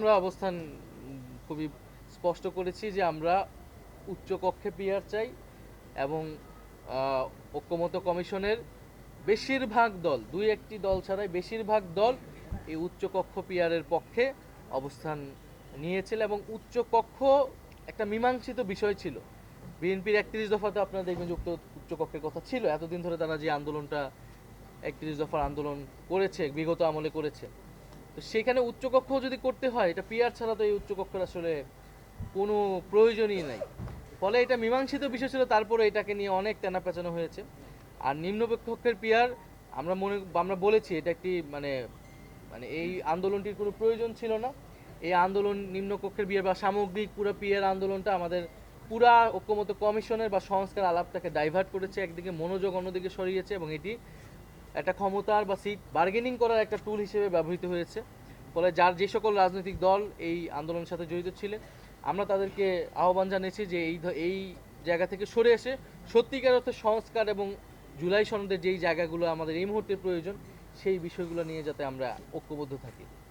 আমরা অবস্থান, খুবই স্পষ্ট করেছি যে আমরা উচ্চ কক্ষে পিয়ার চাই এবং ঐক্যমত কমিশনের বেশিরভাগ দল, দুই একটি দল ছাড়াই বেশিরভাগ দল এই উচ্চ কক্ষ পিয়ারের পক্ষে অবস্থান নিয়েছিল এবং উচ্চ কক্ষ একটা মীমাংসিত বিষয় ছিল। বিএনপির একত্রিশ দফাতে আপনারা দেখবেন যুক্ত উক্ত উচ্চ কক্ষের কথা ছিল। এতদিন ধরে তারা যে আন্দোলনটা একত্রিশ দফার আন্দোলন করেছে, বিগত আমলে করেছে। তো সেখানে উচ্চকক্ষ যদি করতে হয়, এটা পিয়ার ছাড়া তো এই উচ্চকক্ষের আসলে কোনো প্রয়োজনই নাই। ফলে এটা মীমাংসিত বিষয় ছিল, তারপরে এটাকে নিয়ে অনেক তেনা পেঁচানো হয়েছে। আর নিম্নকক্ষের পিয়ার আমরা মনে, আমরা বলেছি এটা একটি মানে মানে এই আন্দোলনটির কোনো প্রয়োজন ছিল না। এই আন্দোলন নিম্নকক্ষের বিয়ার বা সামগ্রিক পুরো পিয়ার আন্দোলনটা আমাদের পুরা ঐক্যমত কমিশনের বা সংস্কার আলাপটাকে ডাইভার্ট করেছে, একদিকে মনোযোগ, অন্যদিকে সরিয়েছে এবং এটি একটা ক্ষমতার বা সিট বার্গেনিং করার একটা টুল হিসেবে ব্যবহৃত হয়েছে। ফলে যার যে সকল রাজনৈতিক দল এই আন্দোলনের সাথে জড়িত ছিলেন, আমরা তাদেরকে আহ্বান জানিয়েছি যে এই এই জায়গা থেকে সরে এসে সত্যিকার অর্থে সংস্কার এবং জুলাই সনদের যেই জায়গাগুলো আমাদের এই মুহূর্তে প্রয়োজন, সেই বিষয়গুলো নিয়ে যাতে আমরা ঐক্যবদ্ধ থাকি।